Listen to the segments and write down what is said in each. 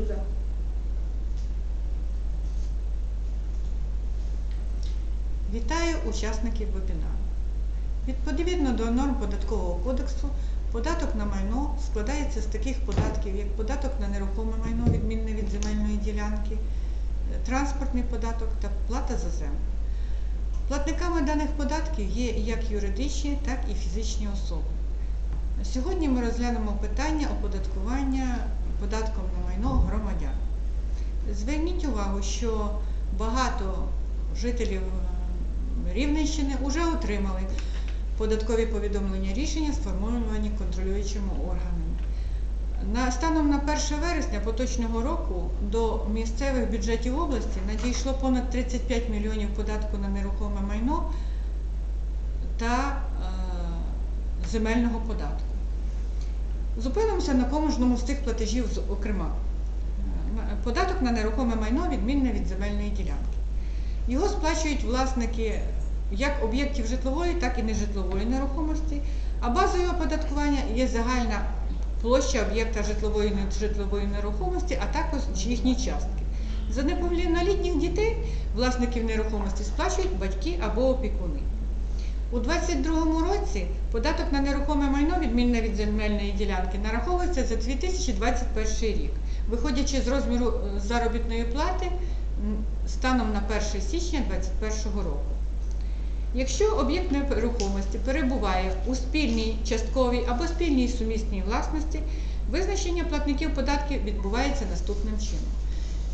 Зуза. Вітаю учасників вебінару. Відповідно до норм податкового кодексу, податок на майно складається з таких податків, як податок на нерухоме майно, відмінне від земельної ділянки, е, транспортний податок та плата за землю. Платниками даних податків є як юридичні, так і фізичні особи. Сьогодні ми розглянемо питання оподаткування податком на майно громадян. Зверніть увагу, що багато жителів е, Рівненщини вже отримали податкові повідомлення рішення, сформовані контролюючими органами. На, станом на 1 вересня поточного року до місцевих бюджетів області надійшло понад 35 мільйонів податку на нерухоме майно та е, земельного податку. Зупинимося на кожному з тих платежів, з- окрема. Е, Податок на нерухоме майно відмінне від земельної ділянки. Його сплачують власники як об'єктів житлової, так і нежитлової нерухомості, а базою оподаткування є загальна площа об'єкта житлової і нежитлової нерухомості, а також їхні частки. За неповнолітніх дітей власників нерухомості сплачують батьки або опікуни. У 2022 році податок на нерухоме майно, відмінне від земельної ділянки, нараховується за 2021 рік, виходячи з розміру е, заробітної плати станом на 1 січня 2021 року. Якщо об'єкт нерухомості перебуває у спільній частковій або спільній сумісній власності, визначення платників податків відбувається наступним чином.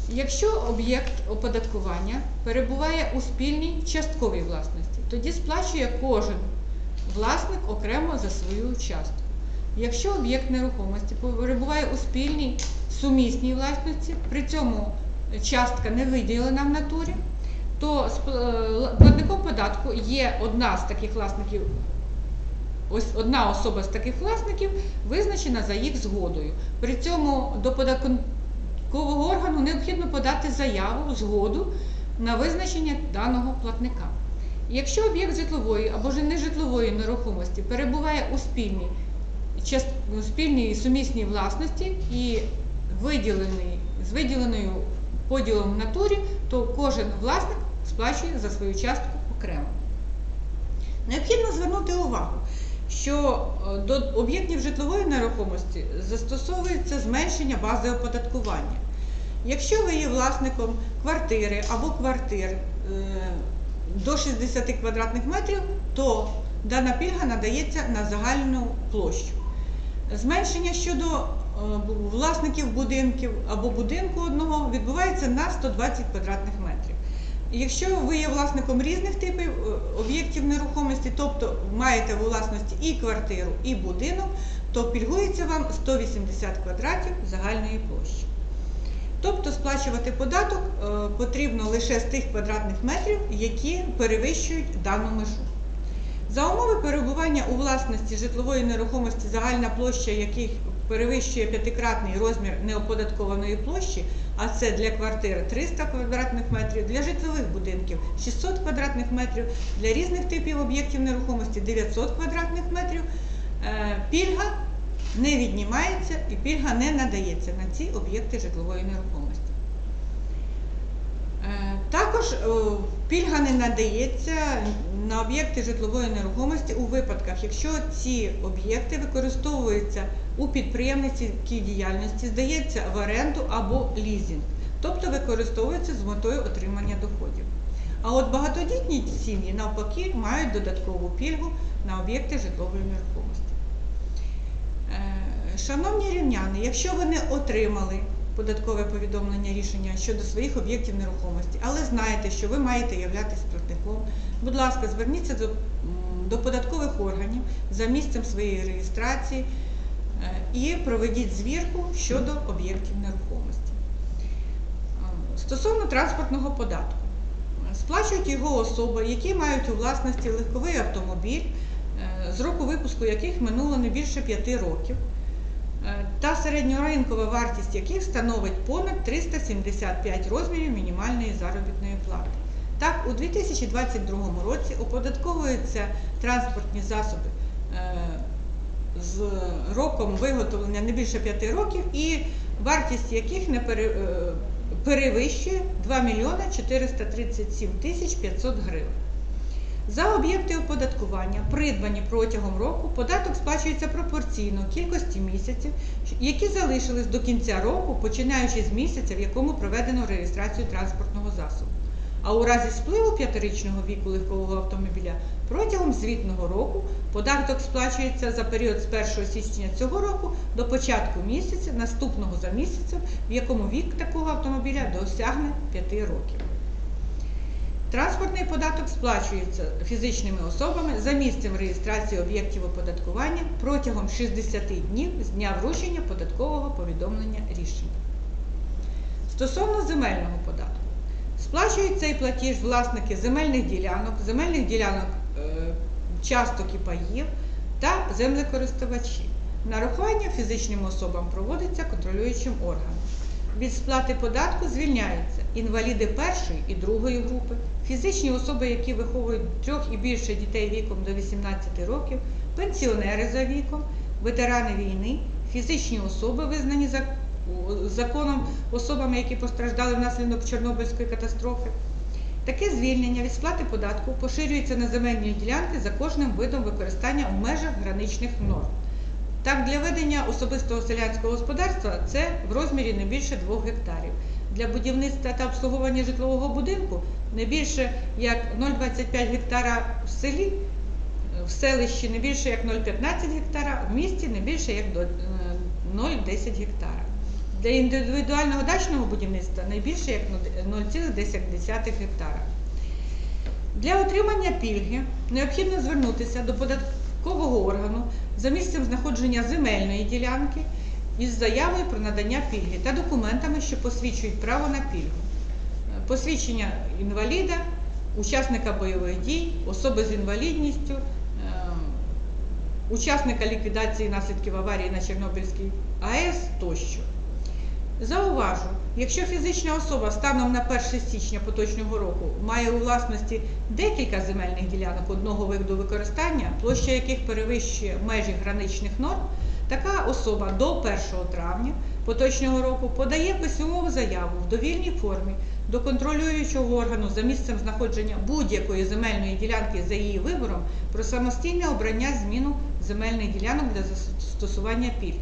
Якщо об'єкт оподаткування перебуває у спільній частковій власності, тоді сплачує кожен власник окремо за свою частку. Якщо об'єкт нерухомості перебуває у спільній сумісній власності, при цьому частка не виділена в натурі, то е, платником податку є одна з таких власників, ось одна особа з таких власників, визначена за їх згодою. При цьому до податкового органу необхідно подати заяву, згоду на визначення даного платника. Якщо об'єкт житлової або ж нежитлової нерухомості перебуває у спільній, у спільній сумісній власності і виділений, з виділеною поділом в натурі, то кожен власник сплачує за свою частку окремо. Необхідно звернути увагу, що е, до об'єктів житлової нерухомості застосовується зменшення бази оподаткування. Якщо ви є власником квартири або квартир е, до 60 квадратних метрів, то дана пільга надається на загальну площу. Зменшення щодо е, власників будинків або будинку одного відбувається на 120 квадратних метрів. Якщо ви є власником різних типів е, об'єктів нерухомості, тобто маєте у власності і квартиру, і будинок, то пільгується вам 180 квадратів загальної площі. Тобто сплачувати податок е, потрібно лише з тих квадратних метрів, які перевищують дану межу. За умови перебування у власності житлової нерухомості, загальна площа яких перевищує п'ятикратний розмір неоподаткованої площі, а це для квартир 300 квадратних метрів, для житлових будинків 600 квадратних метрів, для різних типів об'єктів нерухомості 900 квадратних метрів, е, пільга не віднімається і пільга не надається на ці об'єкти житлової нерухомості. Е, Також е, пільга не надається на об'єкти житлової нерухомості у випадках, якщо ці об'єкти використовуються у підприємницькій діяльності, здається в оренду або лізинг, тобто використовуються з метою отримання доходів. А от багатодітні сім'ї навпаки мають додаткову пільгу на об'єкти житлової нерухомості. Шановні рівняни, якщо ви не отримали податкове повідомлення рішення щодо своїх об'єктів нерухомості, але знаєте, що ви маєте являтися платником, будь ласка, зверніться до, до податкових органів за місцем своєї реєстрації е, і проведіть звірку щодо об'єктів нерухомості. Е, Стосовно транспортного податку. Сплачують його особи, які мають у власності легковий автомобіль, е, з року випуску яких минуло не більше 5 років, та середньоринкова вартість яких становить понад 375 розмірів мінімальної заробітної плати. Так, у 2022 році оподатковуються транспортні засоби е, з роком виготовлення не більше 5 років і вартість яких не е, перевищує 2 мільйони 437 тисяч 500 гривень. За об'єкти оподаткування, придбані протягом року, податок сплачується пропорційно кількості місяців, які залишились до кінця року, починаючи з місяця, в якому проведено реєстрацію транспортного засобу. А у разі спливу п'ятирічного віку легкового автомобіля протягом звітного року податок сплачується за період з 1 січня цього року до початку місяця, наступного за місяцем, в якому вік такого автомобіля досягне 5 років. Транспортний податок сплачується фізичними особами за місцем реєстрації об'єктів оподаткування протягом 60 днів з дня вручення податкового повідомлення рішення. Стосовно земельного податку, сплачують цей платіж власники земельних ділянок, земельних ділянок е, часток і паїв та землекористувачі. Нарахування фізичним особам проводиться контролюючим органом. Від сплати податку звільняються інваліди першої і другої групи, фізичні особи, які виховують трьох і більше дітей віком до 18 років, пенсіонери за віком, ветерани війни, фізичні особи, визнані законом особами, які постраждали внаслідок Чорнобильської катастрофи. Таке звільнення від сплати податку поширюється на земельні ділянки за кожним видом використання у межах граничних норм. Так, для ведення особистого селянського господарства це в розмірі не більше 2 гектарів. Для будівництва та обслуговування житлового будинку не більше як 0,25 гектара в селі, в селищі не більше як 0,15 гектара, в місті не більше як е, 0,10 гектара. Для індивідуального дачного будівництва не більше як 0,10 гектара. Для отримання пільги необхідно звернутися до податкового органу за місцем знаходження земельної ділянки із заявою про надання пільги та документами, що посвідчують право на пільгу. Е, Посвідчення інваліда, учасника бойових дій, особи з інвалідністю, е, учасника ліквідації наслідків аварії на Чорнобильській АЕС тощо. Зауважу, якщо фізична особа станом на 1 січня поточного року має у власності декілька земельних ділянок одного виду використання, площа яких перевищує межі граничних норм, така особа до 1 травня поточного року подає письмову заяву в довільній формі до контролюючого органу за місцем знаходження будь-якої земельної ділянки за її вибором про самостійне обрання зміну земельних ділянок для застосування пільги.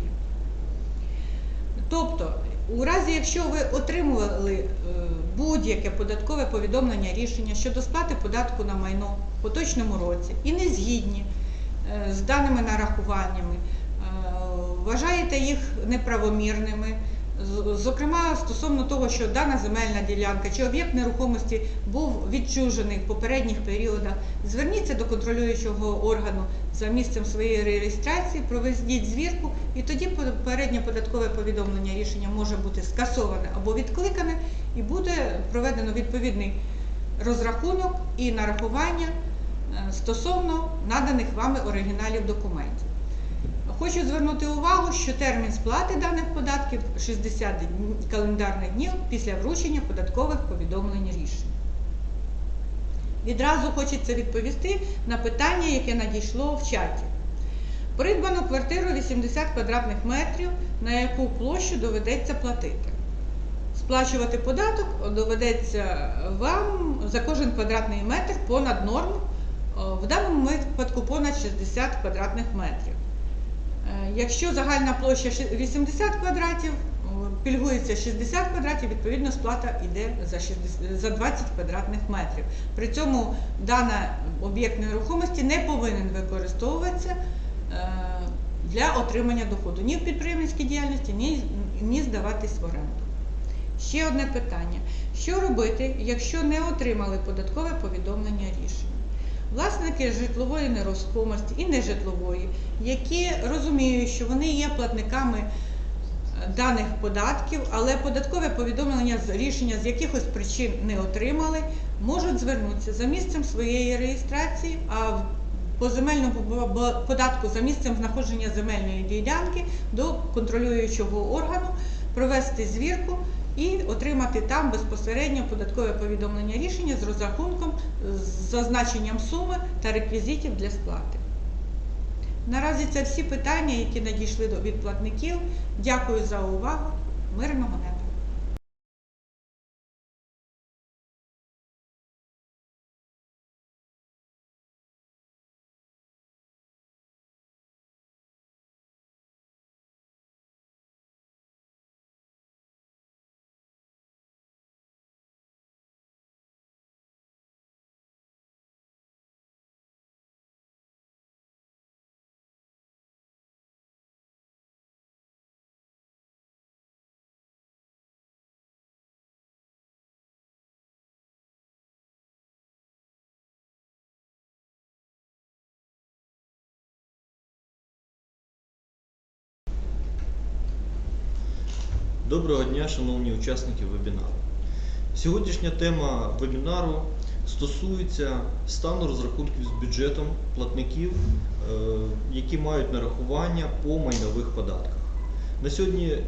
Тобто, у разі, якщо ви отримували е, будь-яке податкове повідомлення рішення щодо сплати податку на майно в поточному році і не згідні е, з даними нарахуваннями, е, вважаєте їх неправомірними, зокрема стосовно того, що дана земельна ділянка чи об'єкт нерухомості був відчужений в попередніх періодах, зверніться до контролюючого органу за місцем своєї реєстрації, проведіть звірку, і тоді попереднє податкове повідомлення рішення може бути скасоване або відкликане, і буде проведено відповідний розрахунок і нарахування е, стосовно наданих вами оригіналів документів. Хочу звернути увагу, що термін сплати даних податків 60 календарних днів після вручення податкових повідомлень рішень. Відразу хочеться відповісти на питання, яке надійшло в чаті. Придбано квартиру 80 квадратних метрів, на яку площу доведеться платити. Сплачувати податок доведеться вам за кожен квадратний метр понад норму, в даному випадку понад 60 квадратних метрів. Якщо загальна площа 80 квадратів, пільгується 60 квадратів, відповідно сплата йде за 60 за 20 квадратних метрів. При цьому даний об'єкт нерухомості не повинен використовуватися е, для отримання доходу ні в підприємницькій діяльності, ні здаватись в оренду. Ще одне питання: що робити, якщо не отримали податкове повідомлення рішення? Власники житлової нерухомості і нежитлової, які розуміють, що вони є платниками е, даних податків, але податкове повідомлення з рішення з якихось причин не отримали, можуть звернутися за місцем своєї реєстрації, а в- по земельному податку за місцем знаходження земельної ділянки до контролюючого органу провести звірку і отримати там безпосередньо податкове повідомлення рішення з розрахунком з зазначенням суми та реквізитів для сплати. Наразі це всі питання, які надійшли до від платників. Дякую за увагу. Мирного неба! Доброго дня, шановні учасники вебінару. Сьогоднішня тема вебінару стосується стану розрахунків з бюджетом платників, е, які мають нарахування по майнових податках. На сьогодні е,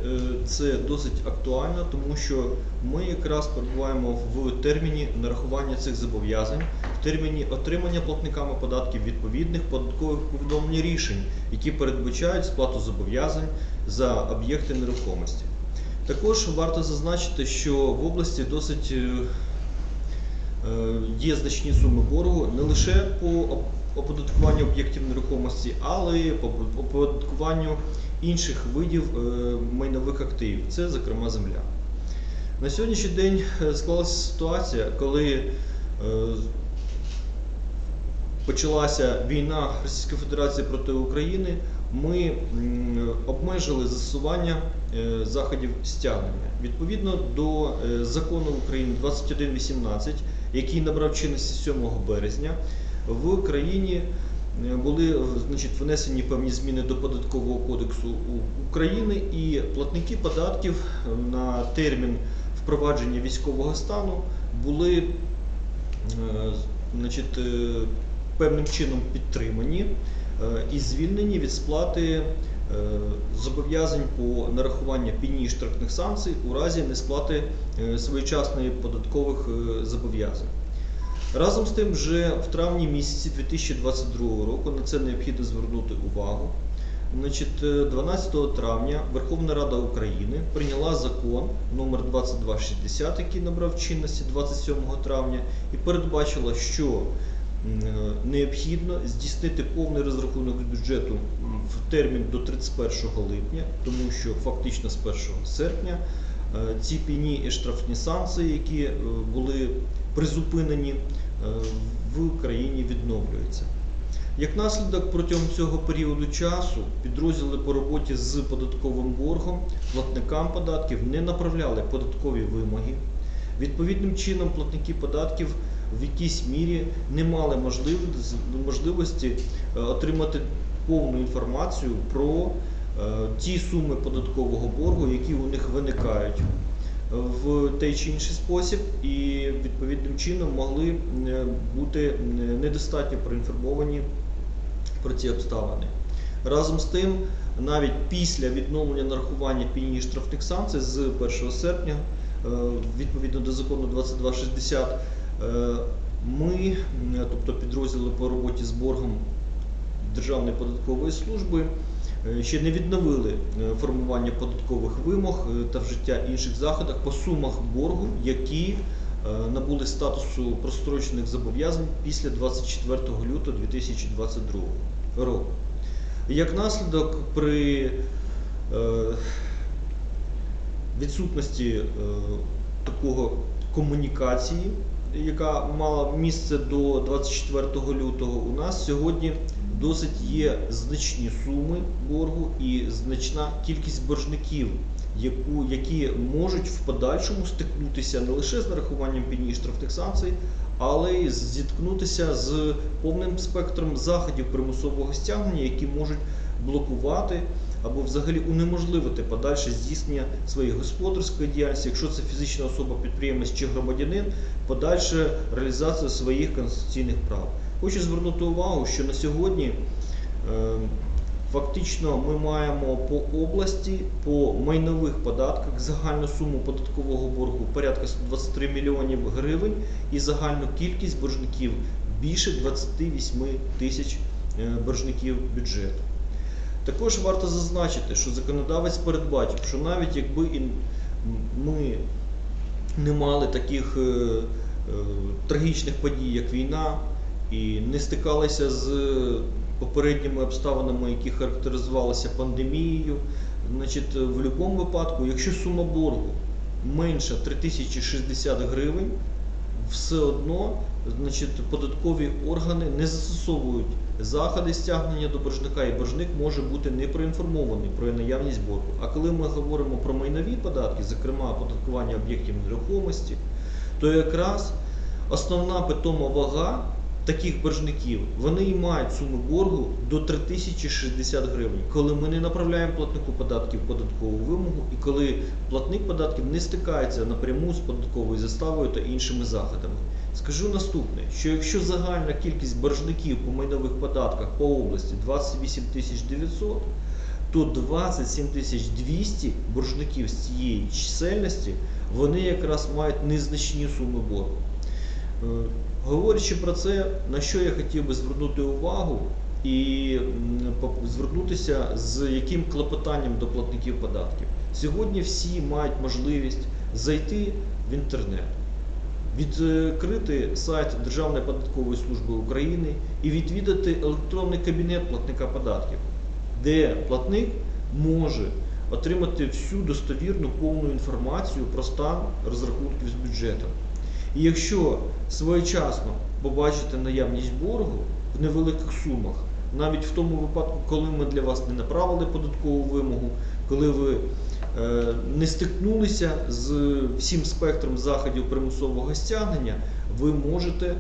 це досить актуально, тому що ми якраз перебуваємо в терміні нарахування цих зобов'язань, в терміні отримання платниками податків відповідних податкових повідомлень рішень, які передбачають сплату зобов'язань за об'єкти нерухомості. Також варто зазначити, що в області досить е, е, є значні суми боргу не лише по оподаткуванню об'єктів нерухомості, але й по оподаткуванню інших видів е, майнових активів, це, зокрема, земля. На сьогоднішній день склалася ситуація, коли почалася війна Російської Федерації проти України, ми обмежили застосування е, заходів стягнення. Відповідно до е, закону України 2118, який набрав чинності 7 березня, в країні е, були значить, внесені певні зміни до податкового кодексу України, і платники податків на термін впровадження військового стану були значить, певним чином підтримані і звільнені від сплати е, зобов'язань по нарахуванню пені і штрафних санкцій у разі несплати е, своєчасної податкових е, зобов'язань. Разом з тим, вже в травні місяці 2022 року на це необхідно звернути увагу. Значить, е, 12 травня Верховна Рада України прийняла закон номер 2260, який набрав чинності 27 травня, і передбачила, що е, необхідно здійснити повний розрахунок бюджету в термін до 31 липня, тому що фактично з 1 серпня е, ці пені і штрафні санкції, які е, були призупинені, е, в країні відновлюються. Як наслідок протягом цього періоду часу підрозділи по роботі з податковим боргом платникам податків не направляли податкові вимоги. Відповідним чином платники податків в якійсь мірі не мали можливості, е, отримати повну інформацію про е, ті суми податкового боргу, які у них виникають в той чи інший спосіб, і відповідним чином могли е, бути недостатньо проінформовані про ці обставини. Разом з тим, навіть після відновлення нарахування пені штрафних санкцій з 1 серпня, відповідно до закону 2260, е, ми, тобто підрозділи по роботі з боргом Державної податкової служби, е, ще не відновили е, формування податкових вимог е, та вжиття інших заходів по сумах боргу, які е, набули статусу прострочених зобов'язань після 24 лютого 2022 року. Як наслідок, при е, відсутності е, такого комунікації, яка мала місце до 24 лютого, у нас сьогодні досить є значні суми боргу і значна кількість боржників, яку, які можуть в подальшому стикнутися не лише з нарахуванням пені штрафних санкцій, але й зіткнутися з повним спектром заходів примусового стягнення, які можуть блокувати або взагалі унеможливити подальше здійснення своєї господарської діяльності, якщо це фізична особа, підприємець чи громадянин, подальше реалізацію своїх конституційних прав. Хочу звернути увагу, що на сьогодні е, фактично ми маємо по області по майнових податках загальну суму податкового боргу порядка 23 мільйонів гривень і загальну кількість боржників більше 28 тисяч е, боржників бюджету. Також варто зазначити, що законодавець передбачив, що навіть якби ми не мали таких е, е, трагічних подій, як війна, і не стикалися з попередніми обставинами, які характеризувалися пандемією, значить, в будь-якому випадку, якщо сума боргу менша 3060 гривень, все одно значить, податкові органи не застосовують заходи стягнення до боржника, і боржник може бути не проінформований про наявність боргу. А коли ми говоримо про майнові податки, зокрема оподаткування об'єктів нерухомості, то якраз основна питома вага таких боржників, вони і мають суму боргу до 3060 гривень, коли ми не направляємо платнику податків податкову вимогу, і коли платник податків не стикається напряму з податковою заставою та іншими заходами. Скажу наступне, що якщо загальна кількість боржників по майнових податках по області 28 900, то 27 200 боржників з цієї чисельності вони якраз мають незначні суми боргу. Е, Говорячи про це, на що я хотів би звернути увагу і звернутися з яким клопотанням до платників податків. Сьогодні всі мають можливість зайти в інтернет, відкрити сайт Державної податкової служби України і відвідати електронний кабінет платника податків, де платник може отримати всю достовірну повну інформацію про стан розрахунків з бюджетом. І якщо своєчасно побачите наявність боргу в невеликих сумах, навіть в тому випадку, коли ми для вас не направили податкову вимогу, коли ви е, не стикнулися з всім спектром заходів примусового стягнення, ви можете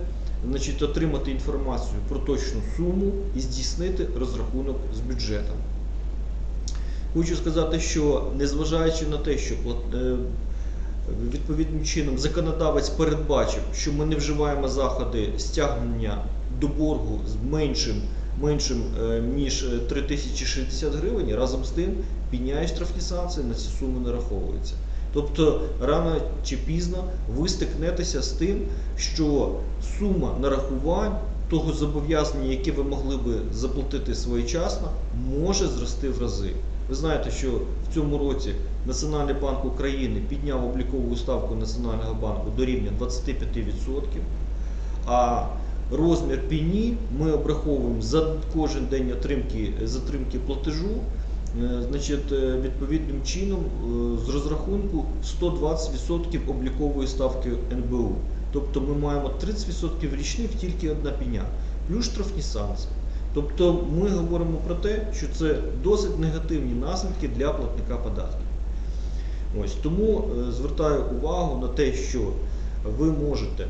значить, отримати інформацію про точну суму і здійснити розрахунок з бюджетом. Хочу сказати, що незважаючи на те, що е, відповідним чином законодавець передбачив, що ми не вживаємо заходи стягнення до боргу з меншим, меншим е, ніж е, 3060 гривень, разом з тим підняють штрафні санкції, на ці суми нараховуються. Тобто рано чи пізно ви стикнетеся з тим, що сума нарахувань того зобов'язання, яке ви могли би заплатити своєчасно, може зрости в рази. Ви знаєте, що в цьому році Національний банк України підняв облікову ставку Національного банку до рівня 25%, а розмір пені ми обраховуємо за кожен день отримки, затримки платежу, е, значить, е, відповідним чином е, з розрахунку 120% облікової ставки НБУ. Тобто ми маємо 30% річних тільки одна пеня, плюс штрафні санкції. Тобто ми говоримо про те, що це досить негативні наслідки для платника податків. Ось тому е, звертаю увагу на те, що ви можете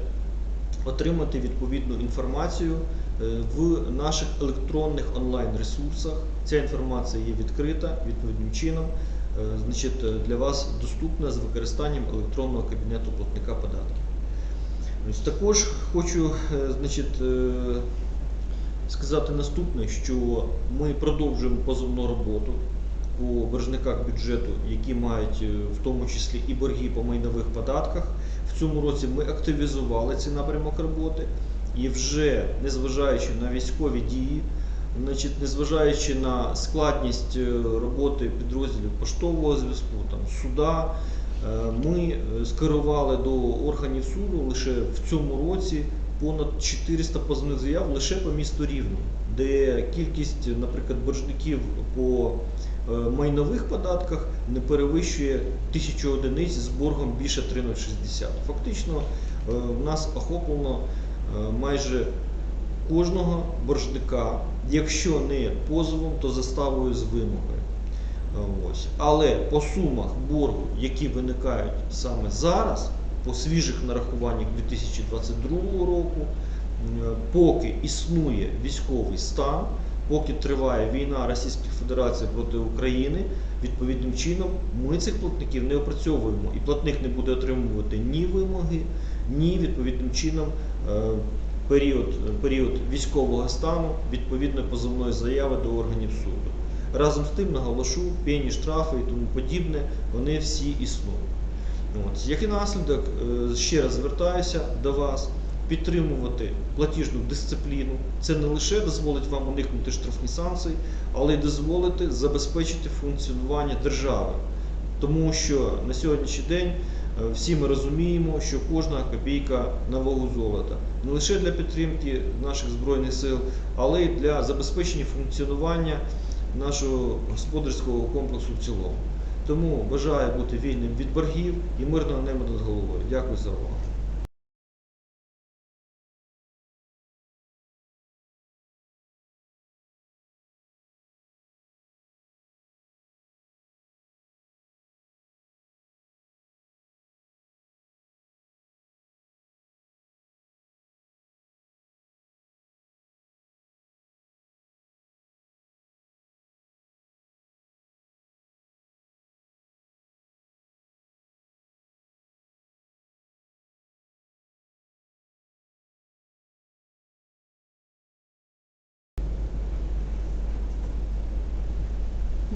отримати відповідну інформацію е, в наших електронних онлайн-ресурсах. Ця інформація є відкрита відповідним чином, е, значить, для вас доступна з використанням електронного кабінету платника податків. Ось також хочу значить, сказати наступне, що ми продовжуємо позовну роботу по боржниках бюджету, які мають е, в тому числі і борги по майнових податках. В цьому році ми активізували цей напрямок роботи і вже незважаючи на військові дії, значить, незважаючи на складність е, роботи підрозділів поштового зв'язку, суда, е, ми скерували до органів суду лише в цьому році понад 400 позовних заяв лише по місту Рівно, де кількість, наприклад, боржників по е, майнових податках не перевищує тисячу одиниць з боргом більше 3,60. Фактично е, в нас охоплено е, майже кожного боржника, якщо не позовом, то заставою з вимогою. Ось. Але по сумах боргу, які виникають саме зараз, по свіжих нарахуваннях 2022 року, поки існує військовий стан, поки триває війна Російської Федерації проти України, відповідним чином ми цих платників не опрацьовуємо. І платник не буде отримувати ні вимоги, ні відповідним чином е, період, період військового стану відповідної позовної заяви до органів суду. Разом з тим наголошу, пені, штрафи і тому подібне, вони всі існують. От. Як і наслідок, е, ще раз звертаюся до вас підтримувати платіжну дисципліну. Це не лише дозволить вам уникнути штрафні санкції, але й дозволити забезпечити функціонування держави. Тому що на сьогоднішній день е, всі ми розуміємо, що кожна копійка на вагу золота не лише для підтримки наших збройних сил, але й для забезпечення функціонування нашого господарського комплексу в цілому. Тому бажаю бути вільним від боргів і мирного неба над головою. Дякую за увагу.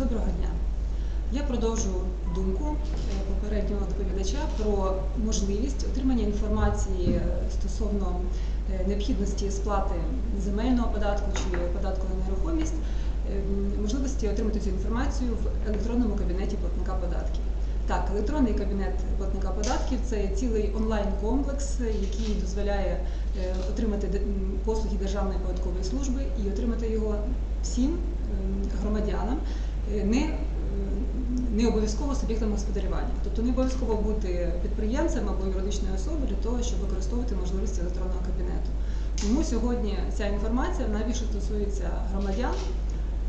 Доброго дня. Я продовжу думку е, попереднього доповідача про можливість отримання інформації е, стосовно е, необхідності сплати земельного податку чи податку на нерухомість, можливості отримати цю інформацію в електронному кабінеті платника податків. Так, електронний кабінет платника податків це цілий онлайн-комплекс, який дозволяє отримати послуги Державної податкової служби і отримати його всім ем, громадянам, не, не обов'язково суб'єктом господарювання. Тобто не обов'язково бути підприємцем або юридичною особою для того, щоб використовувати можливості електронного кабінету. Тому сьогодні ця інформація вона більше стосується громадян,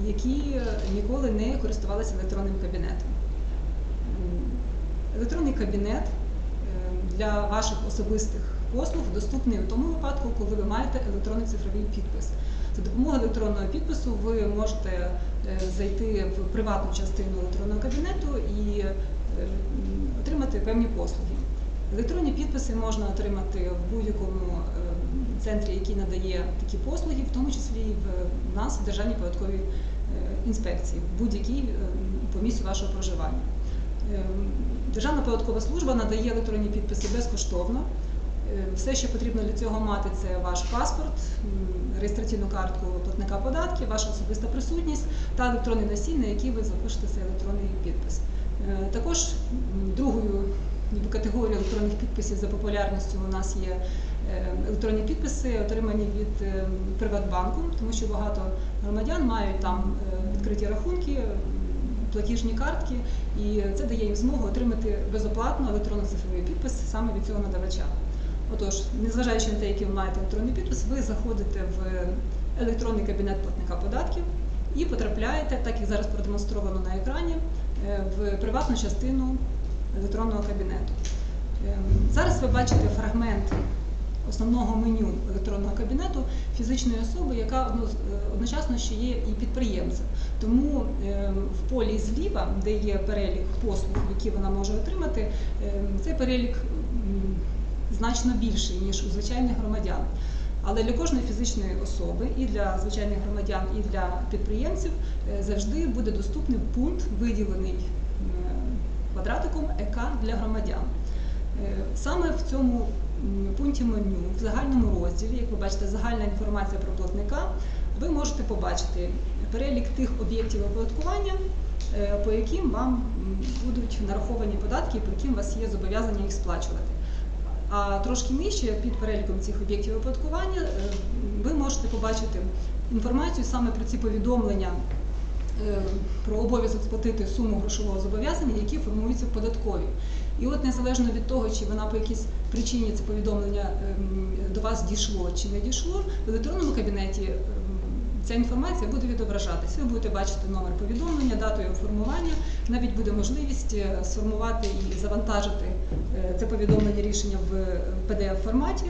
які ніколи не користувалися електронним кабінетом. Електронний кабінет е, для ваших особистих послуг доступний у тому випадку, коли ви маєте електронний цифровий підпис. За допомогою електронного підпису ви можете зайти в приватну частину електронного кабінету і е, отримати певні послуги. Електронні підписи можна отримати в будь-якому е, центрі, який надає такі послуги, в тому числі в нас, в Державній податковій е, інспекції, в будь-якій е, по місцю вашого проживання. Е, Державна податкова служба надає електронні підписи безкоштовно. Е, Все, що потрібно для цього мати, це ваш паспорт, реєстраційну картку платника податків, ваша особиста присутність та електронний носій, на який ви запишете цей електронний підпис. Е, Також другою категорією електронних підписів за популярністю у нас є е, електронні підписи, отримані від Приватбанку, тому що багато громадян мають там відкриті рахунки, платіжні картки, і це дає їм змогу отримати безоплатно електронно-цифровий підпис саме від цього надавача. Отож, незважаючи на те, який ви маєте електронний підпис, ви заходите в електронний кабінет платника податків і потрапляєте, так як зараз продемонстровано на екрані, е, в приватну частину електронного кабінету. Ем, Зараз ви бачите фрагмент основного меню електронного кабінету фізичної особи, яка е, одночасно ще є і підприємцем. Тому ем, в полі зліва, де є перелік послуг, які вона може отримати, ем, цей перелік значно більший, ніж у звичайних громадян. Але для кожної фізичної особи, і для звичайних громадян, і для підприємців е, завжди буде доступний пункт, виділений квадратиком ЕК для громадян. Е, Саме в цьому пункті меню, в загальному розділі, як ви бачите, загальна інформація про платника, ви можете побачити перелік тих об'єктів оподаткування, е, по яким вам будуть нараховані податки, по яким вас є зобов'язання їх сплачувати. А трошки нижче під переліком цих об'єктів оподаткування е, ви можете побачити інформацію саме про ці повідомлення е, про обов'язок сплатити суму грошового зобов'язання, які формуються в податковій. І от незалежно від того, чи вона по якійсь причині це повідомлення ем, до вас дійшло чи не дійшло, в електронному кабінеті ем, ця інформація буде відображатись. Ви будете бачити номер повідомлення, дату його формування. Навіть буде можливість е, сформувати і завантажити е, це повідомлення рішення в pdf форматі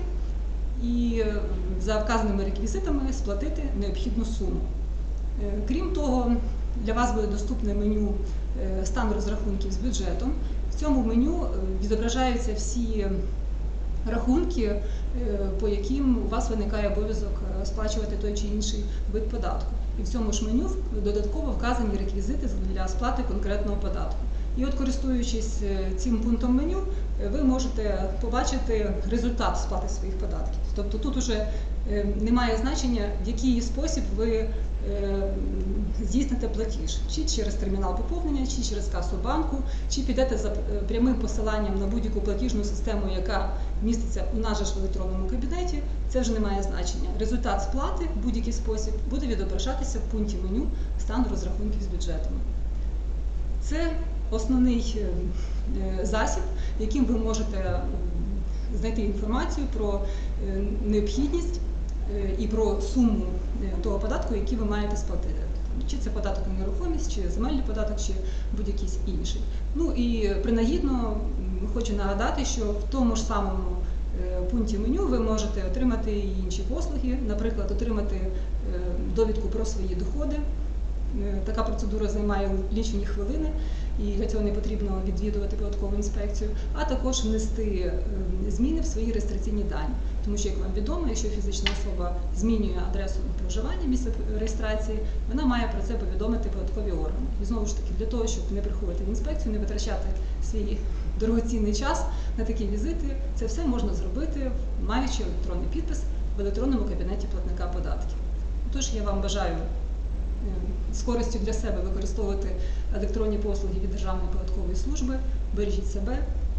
і е, за вказаними реквізитами сплатити необхідну суму. Крім того, для вас буде доступне меню стан розрахунків з бюджетом. В цьому меню відображаються всі рахунки, е, по яким у вас виникає обов'язок е, сплачувати той чи інший вид податку. І в цьому ж меню додатково вказані реквізити для сплати конкретного податку. І от, користуючись е, цим пунктом меню, ви можете побачити результат сплати своїх податків. Тобто тут уже немає значення, в який спосіб ви е, здійсните платіж, чи через термінал поповнення, чи через касу банку, чи підете за е, прямим посиланням на будь-яку платіжну систему, яка міститься у нас же в електронному кабінеті. Це вже не має значення. Результат сплати в будь-який спосіб буде відображатися в пункті меню стан розрахунків з бюджетами. Це основний е, е, засіб, яким ви можете знайти інформацію про е, необхідність е, і про суму е, того податку, який ви маєте сплатити. Чи це податок на нерухомість, чи земельний податок, чи будь-якийсь інший. Ну і принагідно хочу нагадати, що в тому ж самому е, пункті меню ви можете отримати і інші послуги, наприклад, отримати е, довідку про свої доходи. Е, Така процедура займає лічені хвилини, і для цього не потрібно відвідувати податкову інспекцію, а також внести е, зміни в свої реєстраційні дані. Тому що, як вам відомо, якщо фізична особа змінює адресу проживання, місце реєстрації, вона має про це повідомити податкові органи. І знову ж таки, для того, щоб не приходити в інспекцію, не витрачати свій дорогоцінний час на такі візити, це все можна зробити, маючи електронний підпис в електронному кабінеті платника податків. Тож я вам бажаю е, з користю для себе використовувати електронні послуги від Державної податкової служби. Бережіть себе,